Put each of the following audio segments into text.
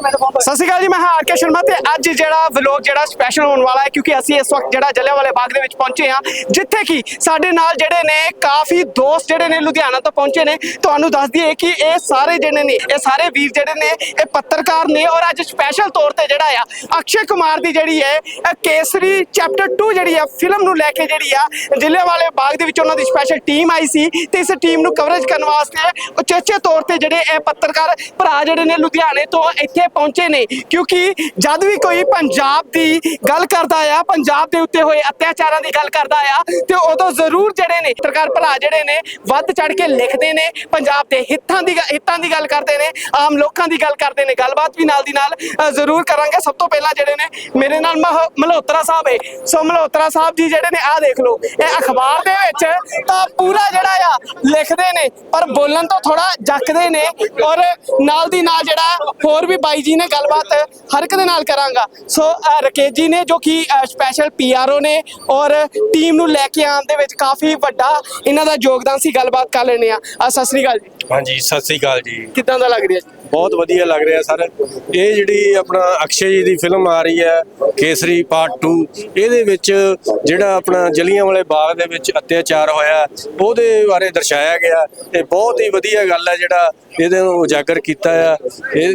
ਸਤਿ ਸ਼੍ਰੀ ਅਕਾਲ ਜੀ, ਮੈਂ ਹਾਂ ਆਰ ਕੇ ਸ਼ਰਮਾ ਤੇ ਅੱਜ ਜਿਹੜਾ ਵਲੌਗ ਜਿਹੜਾ ਸਪੈਸ਼ਲ ਹੋਣ ਵਾਲਾ ਹੈ, ਕਿਉਂਕਿ ਅਸੀਂ ਇਸ ਵਕਤ ਜਿਹੜਾ ਜਲਿਆਂਵਾਲੇ ਬਾਗ ਦੇ ਵਿੱਚ ਪਹੁੰਚੇ ਹਾਂ, ਜਿੱਥੇ ਕਿ ਸਾਡੇ ਨਾਲ ਜਿਹੜੇ ਨੇ ਕਾਫੀ ਦੋਸਤ ਜਿਹੜੇ ਨੇ ਲੁਧਿਆਣਾ ਤੋਂ ਪਹੁੰਚੇ ਨੇ। ਤੁਹਾਨੂੰ ਦੱਸ ਦਈਏ ਕਿ ਇਹ ਸਾਰੇ ਜਿਹੜੇ ਨੇ, ਇਹ ਸਾਰੇ ਵੀਰ ਜਿਹੜੇ ਨੇ, ਇਹ ਪੱਤਰਕਾਰ ਨੇ ਔਰ ਅੱਜ ਸਪੈਸ਼ਲ ਤੌਰ ਤੇ ਜਿਹੜਾ ਆ, ਅਕਸ਼ੇ ਕੁਮਾਰ ਦੀ ਜਿਹੜੀ ਹੈ, ਇਹ ਕੇਸਰੀ ਚੈਪਟਰ 2 ਜਿਹੜੀ ਆ ਫਿਲਮ ਨੂੰ ਲੈ ਕੇ ਜਿਹੜੀ ਆ, ਜਲਿਆਂਵਾਲੇ ਬਾਗ ਦੇ ਵਿੱਚ ਉਹਨਾਂ ਦੀ ਸਪੈਸ਼ਲ ਟੀਮ ਆਈ ਸੀ ਤੇ ਇਸ ਟੀਮ ਨੂੰ ਕਵਰੇਜ ਕਰਨ ਵਾਸਤੇ ਉਚੇਚੇ ਤੌਰ ਤੇ ਜਿਹੜੇ ਇਹ ਪੱਤਰਕਾਰ ਭਰਾ ਜਿਹੜੇ ਨੇ ਲੁਧਿਆਣੇ ਤੋਂ ਇੱਥੇ ਪਹੁੰਚੇ ਨੇ, ਕਿਉਂਕਿ ਜਦ ਵੀ ਕੋਈ ਪੰਜਾਬ ਦੀ ਗੱਲ ਕਰਦਾ ਆ, ਪੰਜਾਬ ਦੇ ਉੱਤੇ ਹੋਏ ਅਤਿਆਚਾਰਾਂ ਦੀ ਗੱਲ ਕਰਦਾ ਆ, ਤੇ ਉਦੋਂ ਜ਼ਰੂਰ ਜਿਹੜੇ ਨੇ ਪੱਤਰਕਾਰ ਭਰਾ ਜਿਹੜੇ ਨੇ, ਵੱਧ ਚੜ ਕੇ ਲਿਖਦੇ ਨੇ, ਪੰਜਾਬ ਦੇ ਹਿੱਤਾਂ ਦੀ ਹਿੱਤਾਂ ਦੀ ਗੱਲ ਕਰਦੇ ਨੇ, ਆਮ ਲੋਕਾਂ ਦੀ ਗੱਲ ਕਰਦੇ ਨੇ। ਗੱਲਬਾਤ ਵੀ ਨਾਲ ਦੀ ਨਾਲ ਜ਼ਰੂਰ ਕਰਾਂਗੇ। ਸਭ ਤੋਂ ਪਹਿਲਾਂ ਜਿਹੜੇ ਨੇ, ਮੇਰੇ ਨਾਲ ਮਹ- ਮਲਹੋਤਰਾ ਸਾਹਿਬ ਹੈ ਸੋ ਮਲਹੋਤਰਾ ਸਾਹਿਬ ਜੀ ਜਿਹੜੇ ਨੇ, ਆਹ ਦੇਖ ਲਓ, ਇਹ ਅਖਬਾਰ ਦੇ ਵਿੱਚ ਤਾਂ ਪੂਰਾ ਜਿਹੜਾ ਆ, ਲਿਖਦੇ ਨੇ, ਪਰ ਬੋਲਣ ਤੋਂ ਥੋੜਾ ਜੱਕਦੇ ਨੇ ਔਰ ਨਾਲ ਦੀ ਨਾਲ ਜਿਹੜਾ ਹੋਰ ਵੀ ਬਾਈ ਜੀ ਨੇ ਗੱਲਬਾਤ ਹਰ ਇੱਕ ਦੇ ਨਾਲ ਕਰਾਂਗਾ। ਸੋ ਰਕੇਸ਼ ਜੀ ਨੇ ਜੋ ਕਿ ਸਪੈਸ਼ਲ ਪੀਆਰਓ ਨੇ ਔਰ ਟੀਮ ਨੂੰ ਲੈ ਕੇ ਆਉਣ ਦੇ ਵਿੱਚ ਕਾਫੀ ਵੱਡਾ ਇਹਨਾਂ ਦਾ ਯੋਗਦਾਨ ਸੀ ਗੱਲਬਾਤ ਕਰ ਲੈਣੇ ਆ ਸਤਿ ਸ੍ਰੀ ਅਕਾਲ ਜੀ। ਹਾਂਜੀ ਸਤਿ ਸ੍ਰੀ ਅਕਾਲ ਜੀ। ਕਿੱਦਾਂ ਦਾ ਲੱਗ ਰਿਹਾ ਜੀ? ਬਹੁਤ ਵਧੀਆ ਲੱਗ ਰਿਹਾ ਸਰ। ਇਹ ਜਿਹੜੀ ਆਪਣਾ ਅਕਸ਼ੇ ਜੀ ਦੀ ਫਿਲਮ ਆ ਰਹੀ ਹੈ, ਕੇਸਰੀ ਪਾਰਟ 2 ਇਹਦੇ ਵਿੱਚ ਜਿਹੜਾ ਆਪਣਾ ਜਲੀਆਂ ਵਾਲੇ ਬਾਗ ਦੇ ਵਿੱਚ ਅਤਿਆਚਾਰ ਹੋਇਆ, ਉਹਦੇ ਬਾਰੇ ਦਰਸਾਇਆ ਗਿਆ। ਤੇ ਬਹੁਤ ਹੀ ਵਧੀਆ ਗੱਲ ਹੈ ਜਿਹੜਾ ਇਹਦੇ ਨੂੰ ਉਜਾਗਰ ਕੀਤਾ ਆ। ਇਹ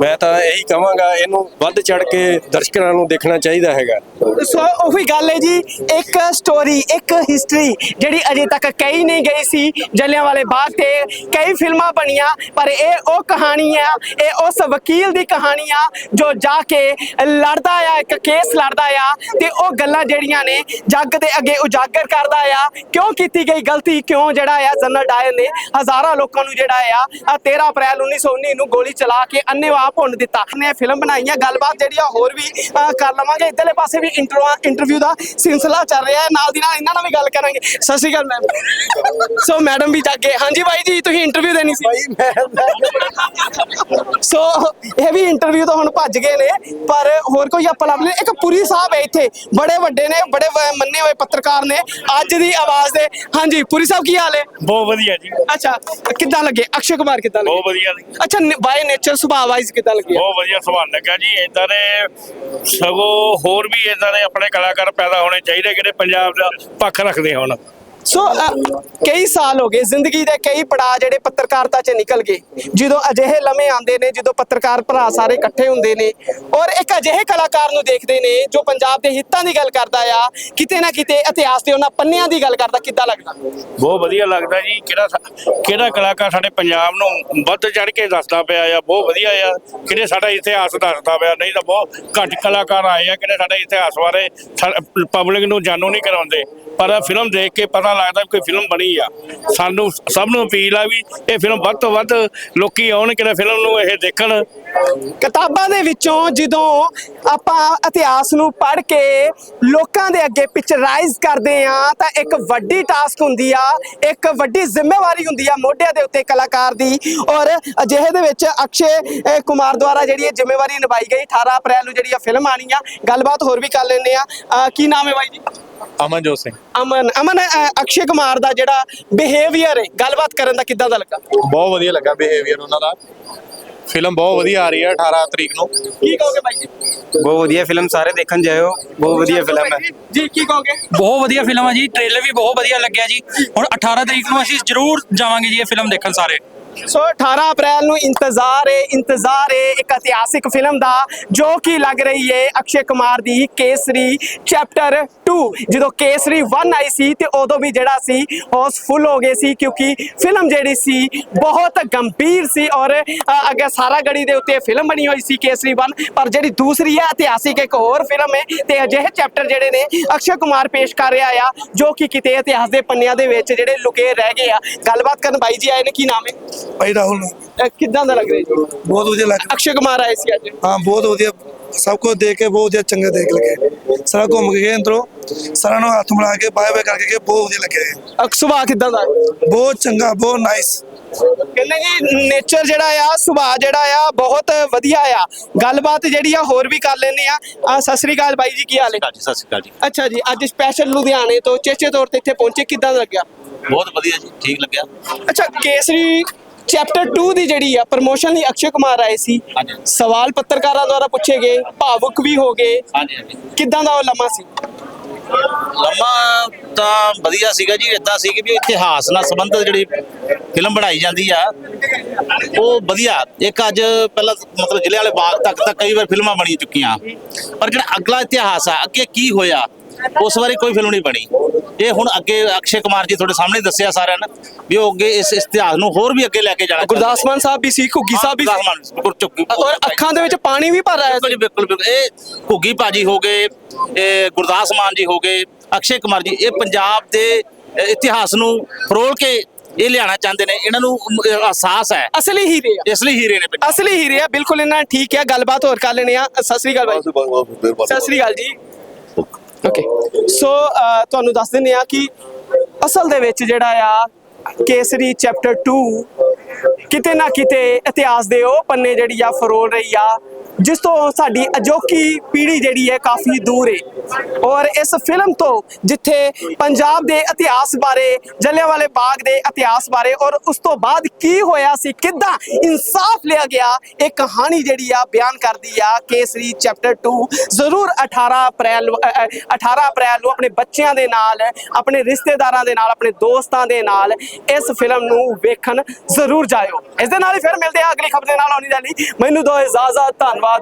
ਮੈਂ ਤਾਂ ਇਹੀ ਕਹਾਂਗਾ, ਇਹਨੂੰ ਵੱਧ ਚੜ ਕੇ ਦਰਸ਼ਕਾਂ ਨੂੰ ਦੇਖਣਾ ਚਾਹੀਦਾ ਹੈਗਾ। ਸੋ, ਉਹੀ ਗੱਲ ਹੈ ਜੀ, ਇੱਕ ਸਟੋਰੀ ਇੱਕ ਹਿਸਟਰੀ ਜਿਹੜੀ ਅਜੇ ਤੱਕ ਕਹੀ ਨਹੀਂ ਗਈ ਸੀ। ਜਲਿਆਂ ਵਾਲੇ ਬਾਗ ਤੇ ਕਈ ਫਿਲਮਾਂ ਬਣੀਆਂ ਪਰ ਇਹ ਉਹ ਕਹਾਣੀ ਆ ਇਹ ਉਸ ਵਕੀਲ ਦੀ ਕਹਾਣੀ ਆ ਜੋ ਜਾ ਕੇ ਲੜਦਾ ਆ ਇੱਕ ਕੇਸ ਲੜਦਾ ਆ ਤੇ ਉਹ ਗੱਲਾਂ ਜਿਹੜੀਆਂ ਨੇ ਜੱਗ ਦੇ ਅੱਗੇ ਉਜਾਗਰ ਕਰਦਾ ਆ। ਕਿਉਂ ਕੀਤੀ ਗਈ ਗਲਤੀ? ਕਿਉਂ ਜਿਹੜਾ ਆ ਜਨਰਲ ਡਾਇਰ ਨੇ ਹਜ਼ਾਰਾਂ ਲੋਕਾਂ ਨੂੰ ਜਿਹੜਾ ਆ ਆਹ 13 ਅਪ੍ਰੈਲ 1919 ਨੂੰ ਗੋਲੀ ਚਲਾ ਕੇ ਅੰਨੇਵਾਹ ਭੁੰਨ ਦਿੱਤਾ। ਨੇ ਫਿਲਮ ਬਣਾਈਆਂ ਗੱਲਬਾਤ ਜਿਹੜੀ ਆ ਹੋਰ ਵੀ ਕਰ ਲਵਾਂਗੇ। ਇਧਰਲੇ ਪਾਸੇ ਵੀ ਇੰਟਰਵਿਊ ਦਾ ਸਿਲਸਿਲਾ ਚੱਲ ਰਿਹਾ ਹੈ। ਨਾਲ ਦੀ ਨਾਲ ਇਹਨਾਂ ਨਾਲ ਵੀ ਗੱਲ ਕਰਾਂਗੇ। ਸਤਿ ਸ਼੍ਰੀ ਅਕਾਲ ਮੈਮ ਸੋ ਮੈਡਮ ਵੀ ਜਾਗੇ। ਹਾਂਜੀ ਬਾਈ ਜੀ ਤੁਸੀਂ ਇੰਟਰਵਿਊ ਦੇਣੀ ਸੀ। ਸੋ ਇਹ ਵੀ ਇੰਟਰਵਿਊ ਤੋਂ ਹੁਣ ਭੱਜ ਗਏ ਨੇ ਪਰ ਹੋਰ ਕੋਈ ਆਪਾਂ ਲੱਭ ਲੈ ਇੱਕ ਪੁਰੀ ਸਾਹਿਬ ਹੈ ਇੱਥੇ ਬੜੇ ਵੱਡੇ ਨੇ ਬੜੇ ਵ- ਮੰਨੇ ਹੋਏ ਪੱਤਰਕਾਰ ਨੇ। ਅੱਜ ਦੀ ਆਵਾਜ਼ ਦੇ ਹਾਂਜੀ ਪੁਰੀ ਸਾਹਿਬ ਕੀ ਹਾਲ ਹੈ? ਬਹੁਤ ਵਧੀਆ ਜੀ। ਅੱਛਾ ਕਿੱਦਾਂ ਲੱਗੇ? ਅਕਸ਼ੇ ਕੁਮਾਰ ਕਿੱਦਾਂ ਲੱਗੇ? ਬਹੁਤ ਵਧੀਆ ਜੀ। ਅੱਛਾ ਬਾਈ ਨੇਚਰ ਸੁਭਾਅ ਵਾਈਜ਼ ਕਿੱਦਾਂ ਲੱਗੇ? ਬਹੁਤ ਵਧੀਆ ਸਵਾਲ ਲੱਗਾ ਜੀ। ਇਦਾਂ ਦੇ ਸਗੋਂ ਹੋਰ ਵੀ ਇਦਾਂ ਦੇ ਆਪਣੇ ਕਲਾਕਾਰ ਪੈਦਾ ਹੋਣੇ ਚਾਹੀਦੇ ਜਿਹੜੇ ਪੰਜਾਬ ਦਾ ਪੱਖ ਰੱਖਦੇ ਹੋਣ। ਸੋ ਅ, ਕਈ ਸਾਲ ਹੋ ਗਏ ਜ਼ਿੰਦਗੀ ਦੇ ਕਈ ਪੜਾਅ ਜਿਹੜੇ ਪੱਤਰਕਾਰਤਾ 'ਚ ਨਿਕਲ ਗਏ। ਜਦੋਂ ਅਜਿਹੇ ਲਮੇ ਆਉਂਦੇ ਨੇ ਜਦੋਂ ਪੱਤਰਕਾਰ ਭਰਾ ਸਾਰੇ ਇਕੱਠੇ ਹੁੰਦੇ ਨੇ ਔਰ ਇੱਕ ਅਜਿਹੇ ਕਲਾਕਾਰ ਨੂੰ ਦੇਖਦੇ ਨੇ ਜੋ ਪੰਜਾਬ ਦੇ ਹਿੱਤਾਂ ਦੀ ਗੱਲ ਕਰਦਾ ਆ ਕਿਤੇ ਨਾ ਕਿਤੇ ਇਤਿਹਾਸ ਦੇ ਉਹਨਾਂ ਪੰਨਿਆਂ ਦੀ ਗੱਲ ਕਰਦਾ ਕਿੱਦਾਂ ਲੱਗਦਾ? ਬਹੁਤ ਵਧੀਆ ਲੱਗਦਾ ਜੀ। ਕਿਹੜਾ ਸਾ- ਕਿਹੜਾ ਕਲਾਕਾਰ ਸਾਡੇ ਪੰਜਾਬ ਨੂੰ ਵੱਧ ਚੜ ਕੇ ਦੱਸਦਾ ਪਿਆ ਆ ਬਹੁਤ ਵਧੀਆ ਆ। ਕਿਹੜੇ ਸਾਡਾ ਇਤਿਹਾਸ ਦੱਸਦਾ ਪਿਆ ਨਹੀਂ ਤਾਂ ਬਹੁਤ ਘੱਟ ਕਲਾਕਾਰ ਆਏ ਆ ਕਿਹੜੇ ਸਾਡੇ ਇਤਿਹਾਸ ਬਾਰੇ ਪਬਲਿਕ ਨੂੰ ਜਾਣੂ ਨਹੀਂ ਕਰਾਉਂਦੇ। ਪਰ ਫਿਲਮ ਦੇਖ ਕੇ ਪਤਾ ਲੱਗਦਾ ਕੋਈ ਫਿਲਮ ਬਣੀ ਆ। ਸਾਨੂੰ ਸਭ ਨੂੰ ਅਪੀਲ ਆ ਵੀ ਇਹ ਫਿਲਮ ਵੱਧ ਤੋਂ ਵੱਧ ਲੋਕੀ ਆਉਣ, ਕਿਹੜਾ ਫਿਲਮ ਨੂੰ ਇਹ ਦੇਖਣ। ਕਿਤਾਬਾਂ ਦੇ ਵਿੱਚੋਂ ਜਦੋਂ ਆਪਾਂ ਇਤਿਹਾਸ ਨੂੰ ਪੜ੍ਹ ਕੇ ਲੋਕਾਂ ਦੇ ਅੱਗੇ ਪਿਕਚਰਾਈਜ਼ ਕਰਦੇ ਆ ਤਾਂ ਇੱਕ ਵੱਡੀ ਟਾਸਕ ਹੁੰਦੀ ਆ, ਇੱਕ ਵੱਡੀ ਜ਼ਿੰਮੇਵਾਰੀ ਹੁੰਦੀ ਆ ਮੋਢਿਆਂ ਦੇ ਉੱਤੇ ਕਲਾਕਾਰ ਦੀ। ਔਰ ਅਜਿਹੇ ਦੇ ਵਿੱਚ ਅਕਸ਼ੇ ਕੁਮਾਰ ਦੁਆਰਾ ਜਿਹੜੀ ਇਹ ਜ਼ਿੰਮੇਵਾਰੀ ਨਿਭਾਈ ਗਈ 18 ਅਪ੍ਰੈਲ ਨੂੰ ਜਿਹੜੀ ਆ ਫਿਲਮ ਆਣੀ ਆ। ਗੱਲਬਾਤ ਹੋਰ ਵੀ ਕਰ ਲੈਂਦੇ ਆ ਕੀ ਨਾਮ ਹੈ ਬਾਈ ਜੀ? ਅਮਨਜੋਤ ਸਿੰਘ। ਅਮਨ ਅਮਨ ਅਕਸ਼ੇ ਕੁਮਾਰ ਦਾ ਜਿਹੜਾ ਬਿਹੇਵੀਅਰ ਹੈ ਗੱਲਬਾਤ ਕਰਨ ਦਾ ਕਿੱਦਾਂ ਦਾ ਲੱਗਾ? ਬਹੁਤ ਵਧੀਆ ਲੱਗਾ ਬਿਹੇਵੀਅਰ ਉਹਨਾਂ ਦਾ। ਫਿਲਮ ਬਹੁਤ ਵਧੀਆ ਆ ਰਹੀ ਹੈ 18 ਤਰੀਕ ਨੂੰ। ਕੀ ਕਹੋਗੇ ਬਾਈ? ਜੀ ਬਹੁਤ ਵਧੀਆ ਫਿਲਮ ਸਾਰੇ ਦੇਖਣ ਜਾਇਓ। ਬਹੁਤ ਵਧੀਆ ਫਿਲਮ ਹੈ। ਜੀ ਕੀ ਕਹੋਗੇ? ਬਹੁਤ ਵਧੀਆ ਫਿਲਮ ਆ ਜੀ ਟ੍ਰੇਲਰ ਵੀ ਬਹੁਤ ਵਧੀਆ ਲੱਗਿਆ ਜੀ। ਹੁਣ 18 ਤਰੀਕ ਨੂੰ ਅਸੀਂ ਜ਼ਰੂਰ ਜਾਵਾਂਗੇ ਜੀ ਇਹ ਫਿਲਮ ਦੇਖਣ ਸਾਰੇ। ਸੋ 18 ਅਪ੍ਰੈਲ ਨੂੰ ਇੰਤਜ਼ਾਰ ਹੈ ਇੰਤਜ਼ਾਰ ਹੈ ਇੱਕ ਇਤਿਹਾਸਿਕ ਫਿਲਮ ਦਾ ਜੋ ਕਿ ਲੱਗ ਰਹੀ ਹੈ ਅਕਸ਼ੇ ਕੁਮਾਰ ਦੀ ਕੇਸਰੀ ਚੈਪਟਰ 2 ਜਦੋਂ ਕੇਸਰੀ 1 ਆਈ ਸੀ ਤੇ ਉਦੋਂ ਵੀ ਜਿਹੜਾ ਸੀ ਹਾਊਸਫੁੱਲ ਹੋ ਗਏ ਸੀ ਕਿਉਂਕਿ ਫਿਲਮ ਜਿਹੜੀ ਸੀ ਬਹੁਤ ਗੰਭੀਰ ਸੀ ਔਰ ਅੱਗੇ ਸਾਰਾ ਗੜੀ ਦੇ ਉੱਤੇ ਫਿਲਮ ਬਣੀ ਹੋਈ ਸੀ ਕੇਸਰੀ 1 ਪਰ ਜਿਹੜੀ ਦੂਸਰੀ ਹੈ ਇਤਿਹਾਸਿਕ ਇੱਕ ਹੋਰ ਫਿਲਮ ਹੈ ਤੇ ਅਜਿਹੇ ਚੈਪਟਰ ਜਿਹੜੇ ਨੇ ਅਕਸ਼ੇ ਕੁਮਾਰ ਪੇਸ਼ ਕਰ ਰਿਹਾ ਆ ਜੋ ਕਿ ਕਿਤੇ ਇਤਿਹਾਸ ਦੇ ਪੰਨਿਆਂ ਦੇ ਵਿੱਚ ਜਿਹੜੇ ਲੁਕੇ ਰਹਿ ਗਏ ਆ। ਗੱਲਬਾਤ ਕਰਨ ਬਾਈ ਜੀ ਆਏ ਨੇ ਕੀ ਨਾਮ ਹੈ? ਭਾਈ ਰਾਹੁਲ ਕਿੱਦਾਂ ਦਾ ਲੱਗ ਰਿਹਾ ਜੀ? ਬਹੁਤ ਵਧੀਆ ਲੱਗ ਅਕਸ਼ੇ ਕੁਮਾਰ ਆਏ ਸੀ ਅੱਜ। ਹਾਂ ਬਹੁਤ ਵਧੀਆ। ਸਭ ਕੁਝ ਦੇਖ ਕੇ ਬਹੁਤ ਵਧੀਆ ਚੰਗੇ ਦੇਖ ਲਗੇ। ਸਾਰਾ ਘੁੰਮ ਕੇ ਗਏ ਅੰਦਰੋਂ। ਸਾਰਿਆਂ ਨੂੰ ਹੱਥ ਮਿਲਾ ਕੇ ਬਾਏ ਬਾਏ ਕਰਕੇ ਗਏ ਬਹੁਤ ਵਧੀਆ ਲੱਗਿਆ ਅਕ ਸੁਭਾਅ ਕਿੱਦਾਂ ਦਾ? ਬਹੁਤ ਚੰਗਾ ਬਹੁਤ ਨਾਈਸ ਕਹਿੰਦੇ ਜੀ ਨੇਚਰ ਜਿਹੜਾ ਆ ਸੁਭਾਅ ਜਿਹੜਾ ਆ ਬਹੁਤ ਵਧੀਆ ਆ। ਗੱਲਬਾਤ ਜਿਹੜੀ ਆ ਹੋਰ ਵੀ ਕਰ ਲੈਂਦੇ ਆ। ਆ ਸਤਿ ਸ੍ਰੀ ਅਕਾਲ ਬਾਈ ਜੀ ਕੀ ਹਾਲ ਹੈ? ਜੀ ਸਤਿ ਸ਼੍ਰੀ ਅਕਾਲ ਜੀ। ਅੱਛਾ ਜੀ ਅੱਜ ਸਪੈਸ਼ਲ ਲੁਧਿਆਣੇ ਤੋਂ ਚੇਚੇ ਤੌਰ ਤੇ ਇੱਥੇ ਪਹੁੰਚੇ ਕਿੱਦਾਂ ਦਾ ਲੱਗਿਆ? ਬਹੁਤ ਵਧੀਆ ਜੀ ਠੀਕ ਲੱਗਿਆ। ਅੱਛਾ ਕੇਸਰੀ ਚੈਪਟਰ 2 ਦੀ ਜਿਹੜੀ ਆ ਪ੍ਰਮੋਸ਼ਨ ਲਈ ਅਕਸ਼ੇ ਕੁਮਾਰ ਆਏ ਸੀ। ਸਵਾਲ ਪੱਤਰਕਾਰਾਂ ਦੁਆਰਾ ਪੁੱਛੇ ਗਏ ਭਾਵੁਕ ਵੀ ਹੋ ਗਏ। ਕਿੱਦਾਂ ਦਾ ਉਹ ਲੰਮਾ ਸੀ? ਲੰਮਾ ਤਾਂ ਵਧੀਆ ਸੀਗਾ ਜੀ ਇਦਾਂ ਸੀ ਕਿ ਵੀ ਇਤਿਹਾਸ ਨਾਲ ਸੰਬੰਧਿਤ ਜਿਹੜੀ ਫਿਲਮ ਬਣਾਈ ਜਾਂਦੀ ਆ ਉਹ ਵਧੀਆ। ਇੱਕ ਅੱਜ ਪਹਿਲਾਂ ਮਤਲਬ ਜ਼ਿਲ੍ਹੇ ਵਾਲੇ ਬਾਗ ਤੱਕ ਤਾਂ ਕਈ ਵਾਰ ਫਿਲਮਾਂ ਬਣੀ ਚੁੱਕੀਆਂ। ਪਰ ਜਿਹੜਾ ਅਗਲਾ ਇਤਿਹਾਸ ਆ ਅੱਗੇ ਕੀ ਹੋਇਆ ਉਸ ਬਾਰੇ ਕੋਈ ਫਿਲਮ ਨਹੀਂ ਬਣੀ। ਇਹ ਹੁਣ ਅੱਗੇ ਅਕਸ਼ੇ ਕੁਮਾਰ ਜੀ ਤੁਹਾਡੇ ਸਾਹਮਣੇ ਦੱਸਿਆ ਸਾਰਿਆਂ ਨੇ ਵੀ ਉਹ ਅੱਗੇ ਇਸ ਇਤਿਹਾਸ ਨੂੰ ਹੋਰ ਵੀ ਅੱਗੇ ਲੈ ਕੇ ਜਾਣਾ ਗੁਰਦਾਸ ਮਾਨ ਸਾਹਿਬ ਵੀ ਸੀ ਘੁੱਗੀ ਸਾਹਿਬ ਵੀ ਸੀ। ਗੁਰਦਾਸ ਮਾਨ ਗੁਰਚੁੱਕੀ ਔਰ ਅੱਖਾਂ ਦੇ ਵਿੱਚ ਪਾਣੀ ਵੀ ਭਰ ਆਇਆ ਜੀ, ਬਿਲਕੁਲ ਬਿਲਕੁਲ। ਇਹ ਘੁੱਗੀ ਭਾਜੀ ਹੋ ਗਏ ਇਹ ਗੁਰਦਾਸ ਮਾਨ ਜੀ ਹੋ ਗਏ ਅਕਸ਼ੇ ਕੁਮਾਰ ਜੀ ਇਹ ਪੰਜਾਬ ਦੇ ਇਤਿਹਾਸ ਨੂੰ ਫਰੋਲ ਕੇ ਇਹ ਲਿਆਣਾ ਚਾਹੁੰਦੇ ਨੇ। ਇਹਨਾਂ ਨੂੰ ਅਹਿਸਾਸ ਹੈ। ਅਸਲੀ ਹੀਰੇ ਇਸ ਲਈ ਹੀਰੇ ਨੇ ਅਸਲੀ ਹੀਰੇ ਆ ਬਿਲਕੁਲ ਇਹਨਾਂ ਠੀਕ ਹੈ ਗੱਲਬਾਤ ਹੋਰ ਕਰ ਲੈਣੇ ਆ। ਸਤਿ ਸ੍ਰੀ ਅਕਾਲ ਬਾਈ ਸਤਿ ਸ੍ਰੀ ਅਕਾਲ ਜੀ। ਓਕੇ ਸੋ uh, ਤੁਹਾਨੂੰ ਦੱਸ ਦਿੰਦੇ ਆ ਕਿ ਅਸਲ ਦੇ ਵਿੱਚ ਜਿਹੜਾ ਆ ਕੇਸਰੀ ਚੈਪਟਰ 2 ਕਿਤੇ ਨਾ ਕਿਤੇ ਇਤਿਹਾਸ ਦੇ ਉਹ ਪੰਨੇ ਜਿਹੜੀ ਆ ਫਰੋਲ ਰਹੀ ਆ ਜਿਸ ਤੋਂ ਸਾਡੀ ਅਜੋਕੀ ਪੀੜ੍ਹੀ ਜਿਹੜੀ ਹੈ ਕਾਫੀ ਦੂਰ ਹੈ ਔਰ ਇਸ ਫਿਲਮ ਤੋਂ ਜਿੱਥੇ ਪੰਜਾਬ ਦੇ ਇਤਿਹਾਸ ਬਾਰੇ ਜਲਿਆਂਵਾਲੇ ਬਾਗ ਦੇ ਇਤਿਹਾਸ ਬਾਰੇ ਔਰ ਉਸ ਤੋਂ ਬਾਅਦ ਕੀ ਹੋਇਆ ਸੀ ਕਿੱਦਾਂ ਇਨਸਾਫ ਲਿਆ ਗਿਆ ਇਹ ਕਹਾਣੀ ਜਿਹੜੀ ਆ ਬਿਆਨ ਕਰਦੀ ਆ ਕੇਸਰੀ ਚੈਪਟਰ 2 ਜ਼ਰੂਰ 18 ਅਪ੍ਰੈਲ ਨੂੰ- ਅ, 18 ਅਪ੍ਰੈਲ ਨੂੰ ਆਪਣੇ ਬੱਚਿਆਂ ਦੇ ਨਾਲ ਆਪਣੇ ਰਿਸ਼ਤੇਦਾਰਾਂ ਦੇ ਨਾਲ ਆਪਣੇ ਦੋਸਤਾਂ ਦੇ ਨਾਲ ਇਸ ਫਿਲਮ ਨੂੰ ਵੇਖਣ ਜ਼ਰੂਰ ਜਾਇਓ। ਇਸ ਦੇ ਨਾਲ ਹੀ ਫਿਰ ਮਿਲਦੇ ਆ ਅਗਲੀ ਖਬਰ ਦੇ ਨਾਲ। ਆਉਣੀ ਜਾਨੀ ਮੈਨੂੰ ਦੋ ਇਜਾਜ਼ਤ, ਧੰਨਵਾਦ।